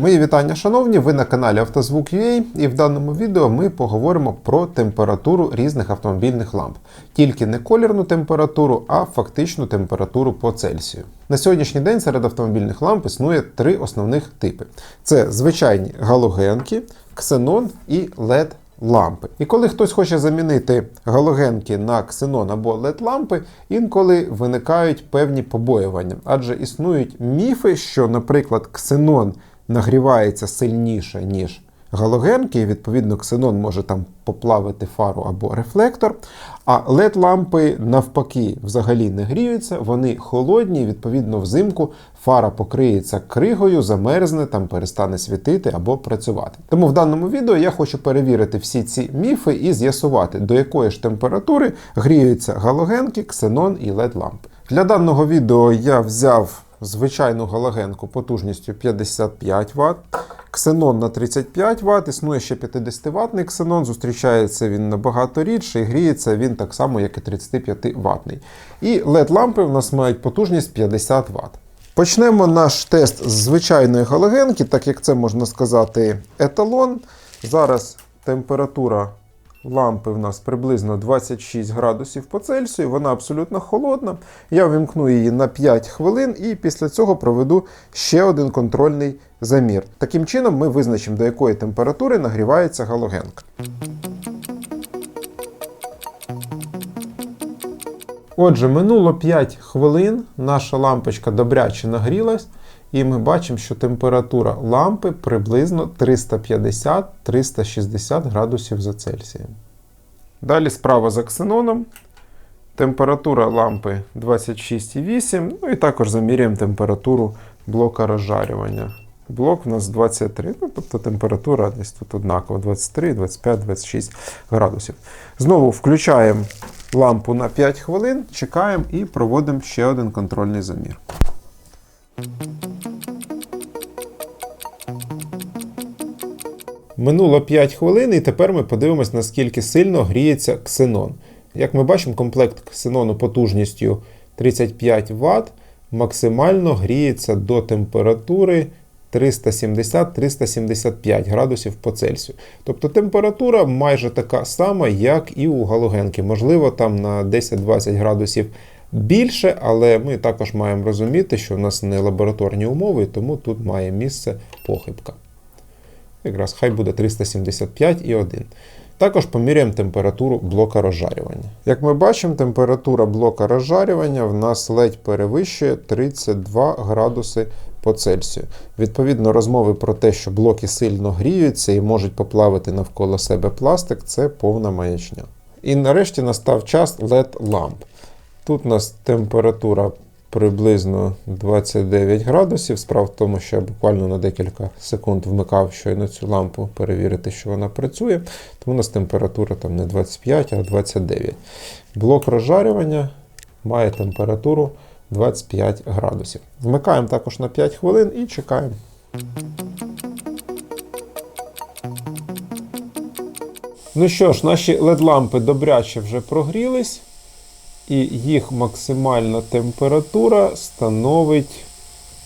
Мої вітання, шановні! Ви на каналі Автозвук.ua і в даному відео ми поговоримо про температуру різних автомобільних ламп. Тільки не колірну температуру, а фактичну температуру по Цельсію. На сьогоднішній день серед автомобільних ламп існує три основних типи: це звичайні галогенки, ксенон і LED лампи. І коли хтось хоче замінити галогенки на ксенон або led лампи, інколи виникають певні побоювання, адже існують міфи, що, наприклад, ксенон нагрівається сильніше, ніж галогенки, і відповідно ксенон може там поплавити фару або рефлектор. А led лампи навпаки взагалі не гріються, вони холодні, відповідно, взимку фара покриється кригою, замерзне, там перестане світити або працювати. Тому в даному відео я хочу перевірити всі ці міфи і з'ясувати, до якої ж температури гріються галогенки, ксенон і led лампи. Для даного відео я взяв звичайну галогенку потужністю 55 Вт. Ксенон на 35 Вт, існує ще 50 ватний ксенон, зустрічається він набагато рідше і гріється він так само, як і 35 ватний. І LED-лампи в нас мають потужність 50 Вт. Почнемо наш тест з звичайної галогенки, так як це можна сказати еталон. Зараз температура лампи в нас приблизно 26 градусів по Цельсію, вона абсолютно холодна. Я вимкну її на 5 хвилин і після цього проведу ще один контрольний замір. Таким чином ми визначимо, до якої температури нагрівається галогенка. Отже, минуло 5 хвилин, наша лампочка добряче нагрілась, і ми бачимо, що температура лампи приблизно 350-360 градусів за Цельсієм. Далі справа за ксеноном. Температура лампи 26,8. Ну і також замірюємо температуру блока розжарювання. Блок у нас 23, ну, тобто температура десь тут однакова 23, 25, 26 градусів. Знову включаємо лампу на 5 хвилин, чекаємо і проводимо ще один контрольний замір. Минуло 5 хвилин, і тепер ми подивимось, наскільки сильно гріється ксенон. Як ми бачимо, комплект ксенону потужністю 35 Вт максимально гріється до температури 370-375 градусів по Цельсію. Тобто температура майже така сама, як і у галогенки. Можливо, там на 10-20 градусів більше, але ми також маємо розуміти, що в нас не лабораторні умови, тому тут має місце похибка. Якраз хай буде 375,1. Також поміряємо температуру блока розжарювання. Як ми бачимо, температура блока розжарювання в нас ледь перевищує 32 градуси по Цельсію. Відповідно, розмови про те, що блоки сильно гріються і можуть поплавити навколо себе пластик, це повна маячня. І нарешті настав час LED ламп. Тут у нас температура приблизно 29 градусів. Справа в тому, що я буквально на декілька секунд вмикав щойно цю лампу, перевірити, що вона працює. Тому у нас температура там не 25, а 29. Блок розжарювання має температуру 25 градусів. Вмикаємо також на 5 хвилин і чекаємо. Ну що ж, наші LED-лампи добряче вже прогрілись і їх максимальна температура становить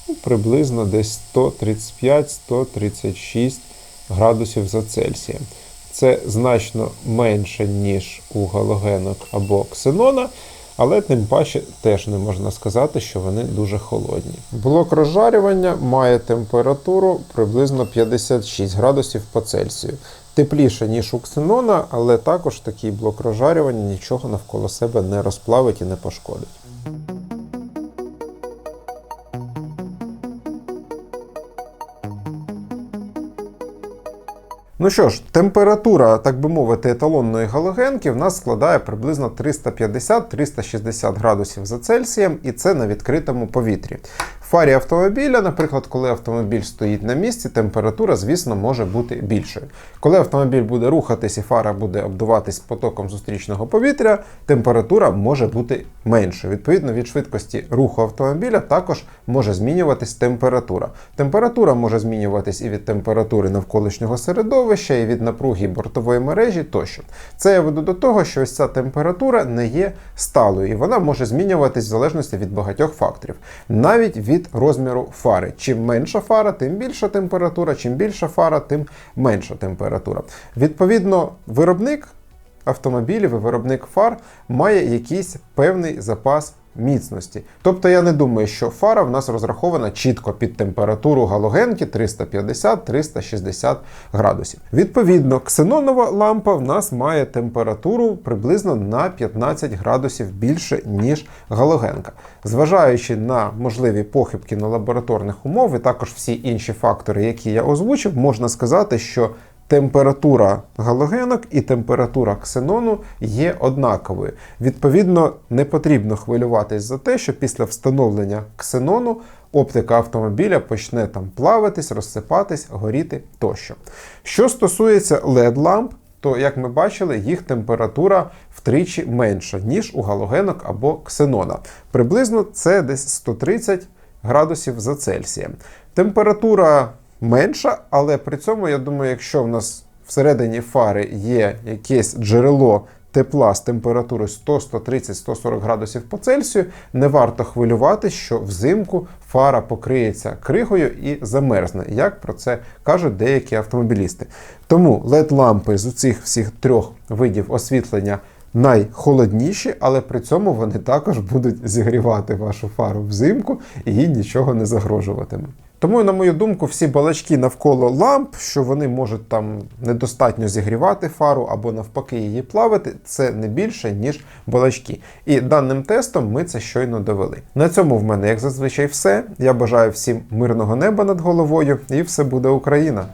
ну, приблизно десь 135-136 градусів за Цельсієм. Це значно менше, ніж у галогенок або ксенона, але тим паче теж не можна сказати, що вони дуже холодні. Блок розжарювання має температуру приблизно 56 градусів по Цельсію тепліше, ніж у ксенона, але також такий блок розжарювання нічого навколо себе не розплавить і не пошкодить. Ну що ж, температура, так би мовити, еталонної галогенки в нас складає приблизно 350-360 градусів за Цельсієм, і це на відкритому повітрі фарі автомобіля, наприклад, коли автомобіль стоїть на місці, температура, звісно, може бути більшою. Коли автомобіль буде рухатись і фара буде обдуватись потоком зустрічного повітря, температура може бути меншою. Відповідно від швидкості руху автомобіля також може змінюватись температура. Температура може змінюватись і від температури навколишнього середовища, і від напруги бортової мережі тощо. Це я веду до того, що ось ця температура не є сталою, і вона може змінюватись в залежності від багатьох факторів, навіть від від розміру фари. Чим менша фара, тим більша температура, чим більша фара, тим менша температура. Відповідно, виробник автомобілів і виробник фар має якийсь певний запас міцності. Тобто я не думаю, що фара в нас розрахована чітко під температуру галогенки 350-360 градусів. Відповідно, ксенонова лампа в нас має температуру приблизно на 15 градусів більше, ніж галогенка. Зважаючи на можливі похибки на лабораторних умов, і також всі інші фактори, які я озвучив, можна сказати, що температура галогенок і температура ксенону є однаковою. Відповідно, не потрібно хвилюватись за те, що після встановлення ксенону оптика автомобіля почне там плавитись, розсипатись, горіти тощо. Що стосується LED-ламп, то, як ми бачили, їх температура втричі менша, ніж у галогенок або ксенона. Приблизно це десь 130 градусів за Цельсієм. Температура менша, але при цьому, я думаю, якщо в нас всередині фари є якесь джерело тепла з температурою 100, 130, 140 градусів по Цельсію, не варто хвилювати, що взимку фара покриється кригою і замерзне, як про це кажуть деякі автомобілісти. Тому LED-лампи з цих всіх трьох видів освітлення найхолодніші, але при цьому вони також будуть зігрівати вашу фару взимку і їй нічого не загрожуватиме. Тому, на мою думку, всі балачки навколо ламп, що вони можуть там недостатньо зігрівати фару або навпаки її плавити, це не більше, ніж балачки. І даним тестом ми це щойно довели. На цьому в мене, як зазвичай, все. Я бажаю всім мирного неба над головою, і все буде Україна!